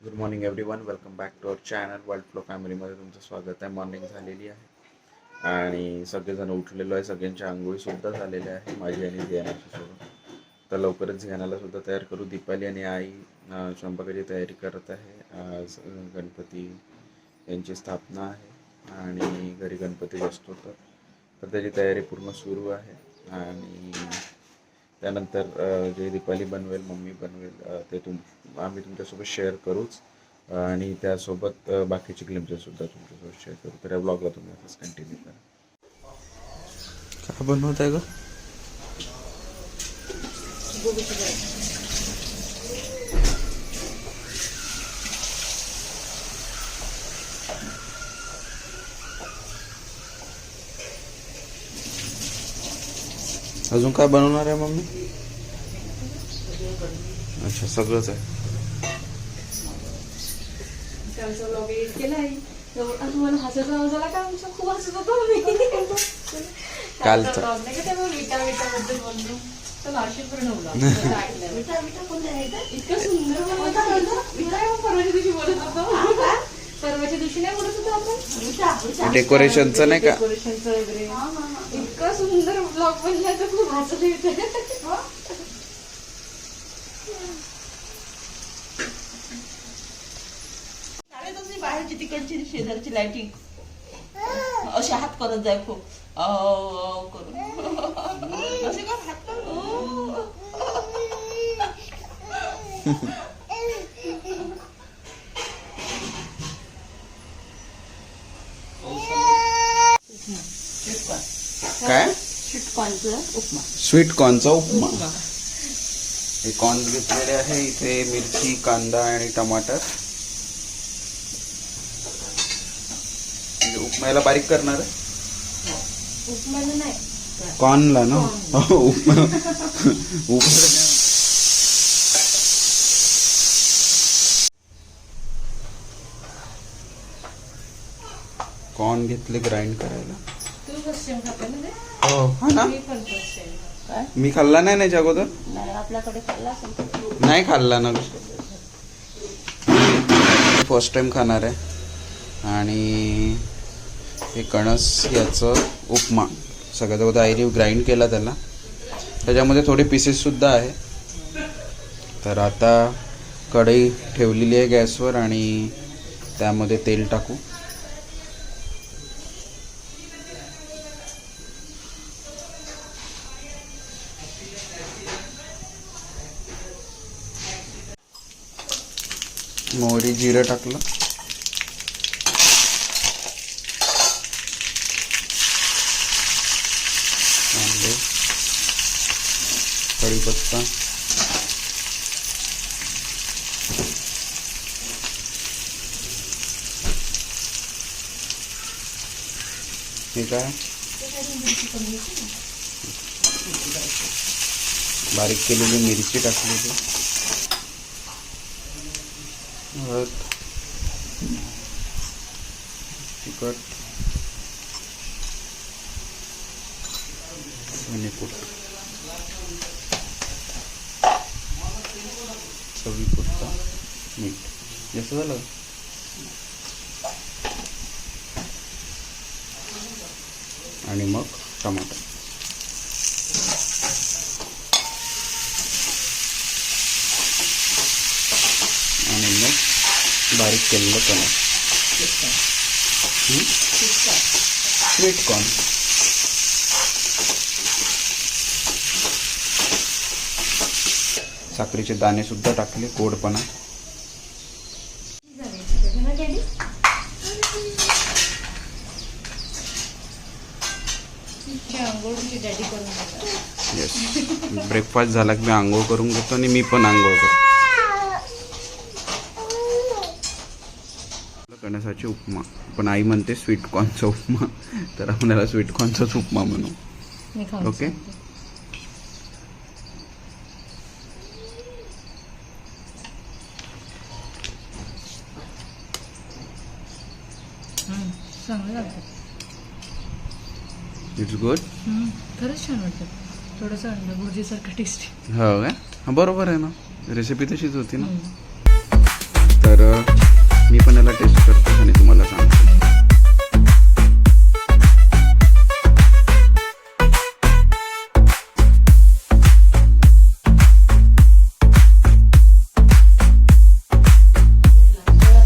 Good morning everyone welcome back to our channel world flow फॅमिलीमध्ये तुमचं स्वागत आहे. मॉर्निंग झालेली आहे. आणि सगळेजण उठलेलो आहे. सगळ्यांच्या आंघोळीसुद्धा झालेल्या आहे माझी आणि ध्यानाची सोबत. तर लवकरच झियानाला सुद्धा तयार करू. दीपाली आणि आई स्वयंपाकाची तयारी करत आहे. आज गणपती यांची स्थापना आहे. आणि घरी गणपती बसतो तर. तर त्याची तयारी पूर्ण सुरू आहे. आणि त्यानंतर जे दीपाली बनवेल मम्मी बनवेल ते तुम आम्ही तुमच्यासोबत शेअर करूच. आणि त्यासोबत बाकीचे क्लिमचेसुद्धा तुमच्यासोबत शेअर करू. तर या ब्लॉगला तुम्ही असंच कंटिन्यू करा. काय बनवत आहे का अजून काय बनवणार आहे मम्मी? अच्छा सगळंच आहे. कालचा. इतकं सुंदर बोलत होता. परवाच्या दिवशी नाही बोलत होतो आपण? डेकोरेशनचं नाही का? डेकोरेशनचं वगैरे. इतकं सुंदर ब्लॉग बनला तर खूप येते नाही बाहेरची तिकडची शेजारची लाईटिंग असे हात करत जाय खूप. करून. असे कर हात कर. काय? स्वीट कॉर्नचा उपमा. हे कॉर्न घेतलेले आहे. इथे मिरची कांदा आणि टमाटर. म्हणजे उपमाला बारीक करणार आहे? नाही. कॉर्नला ना? हो, उपमा. उपमा. कॉर्न घेतले ग्राइंड करायला. ते? हो. हा ना? मी पण फर्स्ट टाइम काय? मी खाल्ला नाही त्याच्या अगोदर? नाही आपल्याकडे खाल्ला असेल नाही खाल्ला ना. फर्स्ट टाइम खाणार आहे. आणि हे कणस याचं उपमा. सगळ्यात अगोदर आईने ग्राइंड केला त्याला. त्याच्यामध्ये थोडे पीसेससुद्धा आहे. तर आता कढई ठेवलेली आहे गॅसवर आणि त्यामध्ये तेल टाकू. मोहरी जिरं टाकलं कांदे कढीपत्ता हे? बारीक केलेली मिरची टाकलेली हळद तिखट धनेपूड चवीपुरता मीठ. जास्त झालं? आणि मग टमाटर आणि मग बारीक केलेलं कणस. स्वीट कॉर्न साखरेचे दाणे सुद्धा टाकले गोडपणा येस ब्रेकफास्ट झाला की मी आंघोळ करून घेतो आणि मी पण आंघोळ करतो. कणसाची उपमा. पण आई म्हणते स्वीट कॉर्नचा उपमा. तर आपल्याला स्वीट कॉर्नचाच उपमा म्हणू. ओके. इट्स गुड खरंच छान वाटतं. थोडंसं अंडा भुर्जीसारखं टेस्टी हो हा बरोबर आहे ना. रेसिपी तशीच होती ना. तर मी पण याला टेस्ट करतो आणि तुम्हाला सांगतो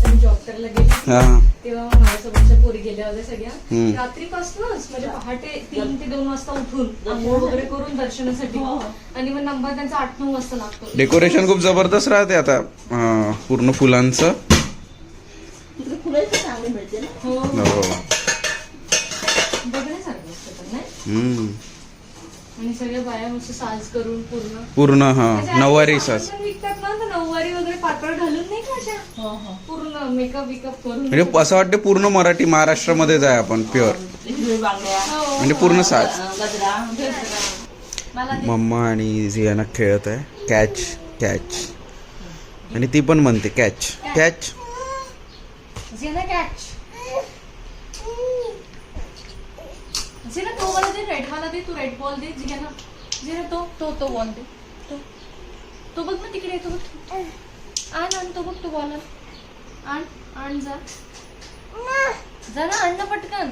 हां. तेव्हा माझ्यासोबतच्या पोरी गेल्या होत्या सगळ्या. रात्रीपासूनच म्हणजे पहाटे तीन ते दोन वाजता उठून आंघोळ वगैरे करून दर्शनासाठी. आणि मग नंबर त्यांचा आठ नऊ वाजता लागतो. डेकोरेशन खूप जबरदस्त राहते आता पूर्ण फुलांचं तिकडे फुलाची चांगली मिळते ना हो हो बघण्यासारखं असतं तर नाही हम्म. आणि सगळ्या बाया मस्त साज करून पूर्ण पूर्ण हा नऊवारी साज हो हो म्हणजे असं वाटतं पूर्ण मराठी महाराष्ट्रामध्ये जाय आपण प्युअर हो. म्हणजे पूर्ण साज मम्मा आणि झियाना खेळत आहे कॅच कॅच आणि ती पण म्हणते कॅच कॅच कॅच मला दे रेड वाला दे तू रेड बॉल दे झेना झेना तो तो तो बॉल दे तो. तो बघ ना तिकडे तो बघ. आण आण तो बघ तो बॉल आण. आण जा. जा ना आण ना पटकन.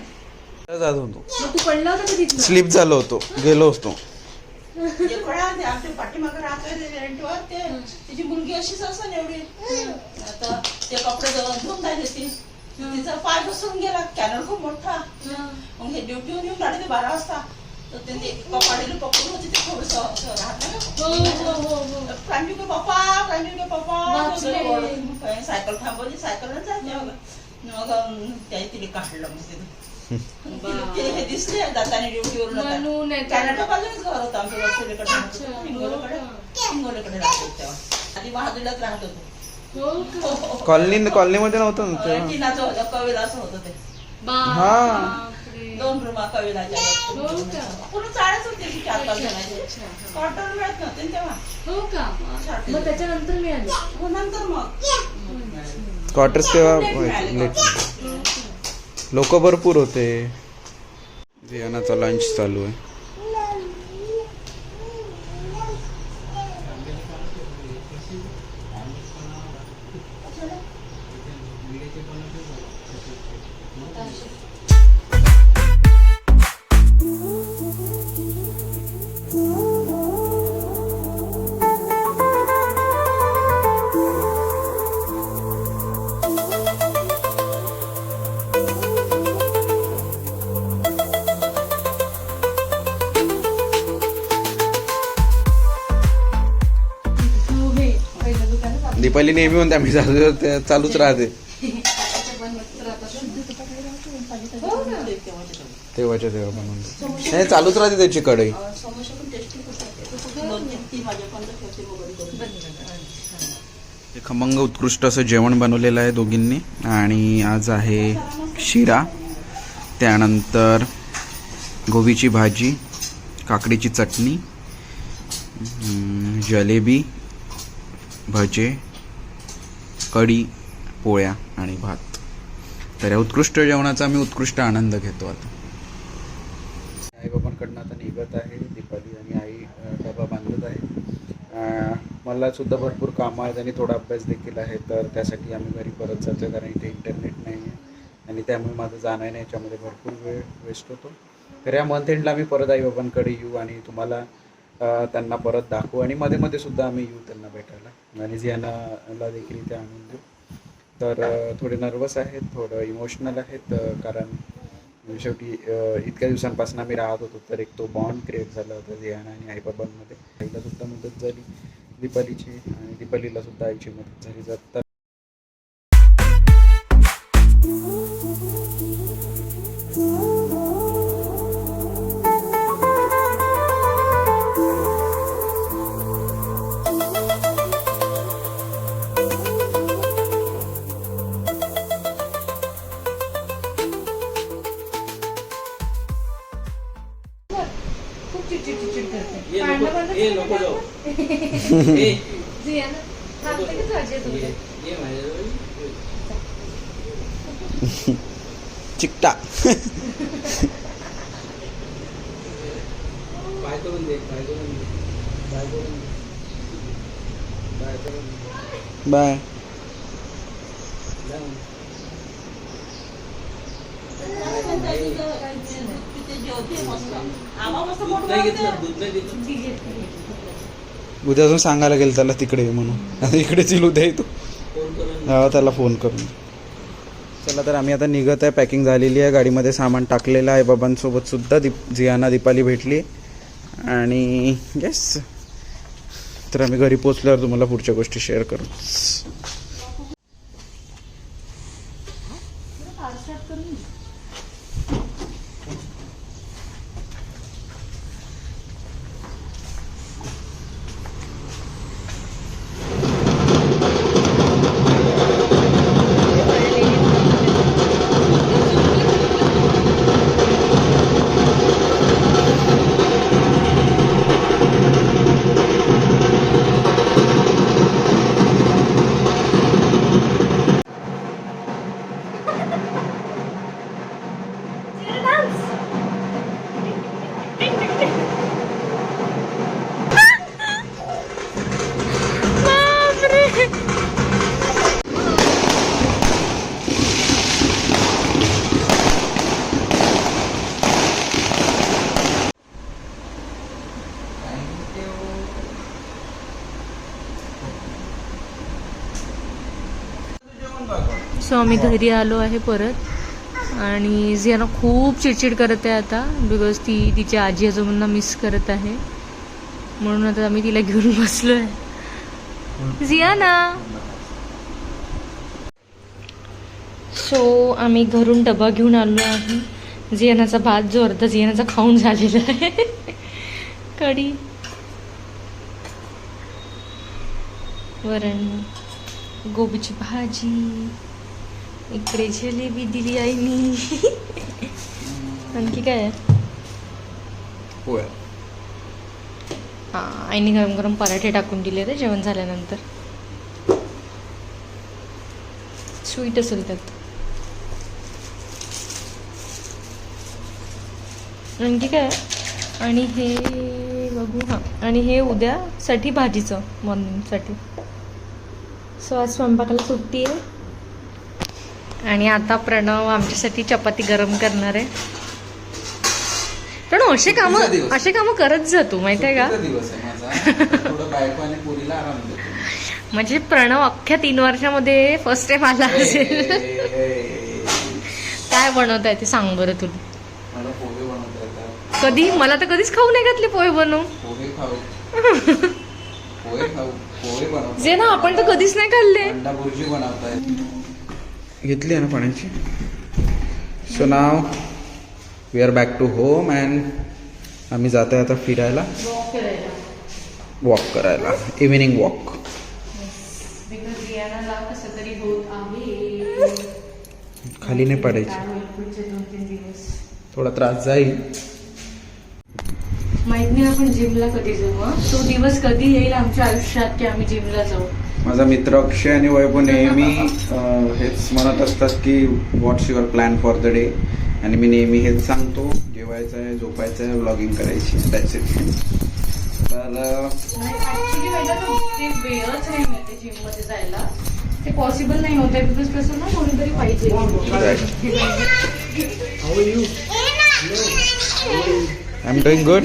जात होतो मग तू पडला होता का तिथनं? स्लिप झालो होतो गेलो असतो तिची मुलगी अशीच असं एवढी. आता ते कपडे जवळ धुवून राहिले ती. तिचा पाय घसरून गेला कॅनल खूप मोठा. मग हे ड्युटीवर येऊन गाडी ते बारा वाजता. तर ते ते कपाडीला पकडून होती ते थोडस राहत हो हो हो हो. प्रांजू के पप्पा प्रांजू के पप्पा. सायकल थांबवली सायकलनं जाते मग त्याने तिने काढलं मग ते हे दिसले जाताना ड्युटीवरून घर होतं आमच्या वसुलीकडे. हिंगोलीकडे हिंगोलीकडे राहत होतो तेव्हा. आधी महादुलाच राहत होतो. हो? कॉलनी कॉलनीमध्ये नव्हतं ना तेव्हा. टिनाचं होतं कविलाचं होतं ते. बापरे. दोन रूमा कविलाच्या हो का? पूर्ण चाळच होती ती चार पाच अच्छा, जणांची. अच्छा, हा. क्वार्टर मिळत नव्हते ना तेव्हा. हो का? छाटी. मग त्याच्यानंतर मी आले हो, नंतर मग. क्वार्टर्स तेव्हा मिळाले लेट लोक भरपूर होते. झियानाचा लंच चालू आहे. दुकानच नेहमी म्हणते आम्ही चालू चालूच राहते. तेव्हाच्या तेव्हा बनवून नाही चालूच राहते त्याची कढई. खमंग उत्कृष्ट असं जेवण बनवलेलं आहे दोघींनी. आणि आज आहे शिरा. त्यानंतर गोबीची भाजी काकडीची चटणी जलेबी भजे कढी पोळ्या आणि भात. तर या उत्कृष्ट जेवणाचा मी उत्कृष्ट आनंद घेतो आता. आईबाबांकडनं आता निघत आहे दीपाली आणि आई डबा बांधत आहे. मला सुद्धा भरपूर कामं आहेत आणि थोडा अभ्यास देखील आहे तर त्यासाठी आम्ही घरी परत जातो कारण इथे इंटरनेट नाही आहे आणि त्यामुळे माझं जाणं नाही याच्यामध्ये भरपूर वेळ वेस्ट होतो. तर या मंथ एंडला आम्ही परत आईबाबांकडे येऊ आणि तुम्हाला त्यांना परत दाखवू. आणि मध्ये मध्ये सुद्धा आम्ही येऊ त्यांना भेटायला. आणि जियानाला देखील इथे आणून देऊ. तर थोडे नर्वस आहेत थोडं इमोशनल आहेत कारण शेवटी इतक्या दिवसांपासून आम्ही राहत होतो तर एक तो बॉन्ड क्रिएट झाला होता जियाना आणि आईबाबांमध्ये आईला सुद्धा मदत झाली दीपालीची. आणि दीपालीला सुद्धा आईची मदत झाली. जात भांडणं बंद कर. जियाना, थांबते का तुझी तुझे? चिकटा बाय तिथे जेवते मस्त आम्हा मस्त पोट नाही उद्या अजून सांगायला गेलं त्याला तिकडे म्हणून. आता इकडेच येईल उद्या येतो हा त्याला फोन करून. चला तर आम्ही आता निघत आहे पॅकिंग झालेली आहे गाडीमध्ये सामान टाकलेलं आहे. बाबांसोबत सुद्धा दीप जियाना दीपाली भेटली. आणि येस तर आम्ही घरी पोचल्यावर तुम्हाला पुढच्या गोष्टी शेअर करू. आम्ही घरी आलो आहे परत. आणि झियाना खूप चिडचिड करत आहे आता बिकॉज ती तिच्या आजी आजोबांना मिस करत आहे. म्हणून आता आम्ही तिला घेऊन बसलो आहे झियाना सो आम्ही घरून डबा घेऊन आलो आहे. जियानाचा भात जो अर्धा जियानाचा खाऊन झालेला आहे. कढी. वरण गोबीची भाजी. इकडे जलेबी दिली आईनी. आणखी काय आहे? हां आईने गरम गरम पराठे टाकून दिले ते जेवण झाल्यानंतर. स्वीट असेल त्यात. आणखी काय? आणि हे बघू हां. आणि हे उद्यासाठी भाजीचं मॉर्निंगसाठी सो आज स्वयंपाकाला सुट्टी आहे. आणि आता प्रणव आमच्यासाठी चपाती गरम करणार आहे. प्रणव असे कामं. असे कामं करत जातो माहिती आहे का? म्हणजे प्रणव अख्ख्या तीन वर्षामध्ये फर्स्ट टाइम आला असेल. काय बनवत आहे ते सांग बरं तुला. कधी? मला तर कधीच खाऊ नाही घातले पोहे बनवू जे ना आपण तर कधीच नाही खाल्ले. घेतली आहे ना पाण्याची? So now we are back to home and आम्ही जातोय आता फिरायला. वॉक करायला. इव्हिनिंग वॉक खाली नाही पडायची. थोडा त्रास जाईल. माहीत नाही आपण जिमला कधी जाऊ? तो दिवस कधी येईल आमच्या आयुष्यात की आम्ही जिमला जाऊ? माझा मित्र अक्षय आणि वैभव नेहमी हेच म्हणत असतात की what's your plan for the day आणि मी नेहमी हेच सांगतो जेवायचं आहे झोपायचं आहे व्लॉगिंग करायची इट तर वेळच नाही मिळते जायला. ते पॉसिबल नाही होत आहे बिकॉज कसं ना कोणीतरी पाहिजे. I am doing good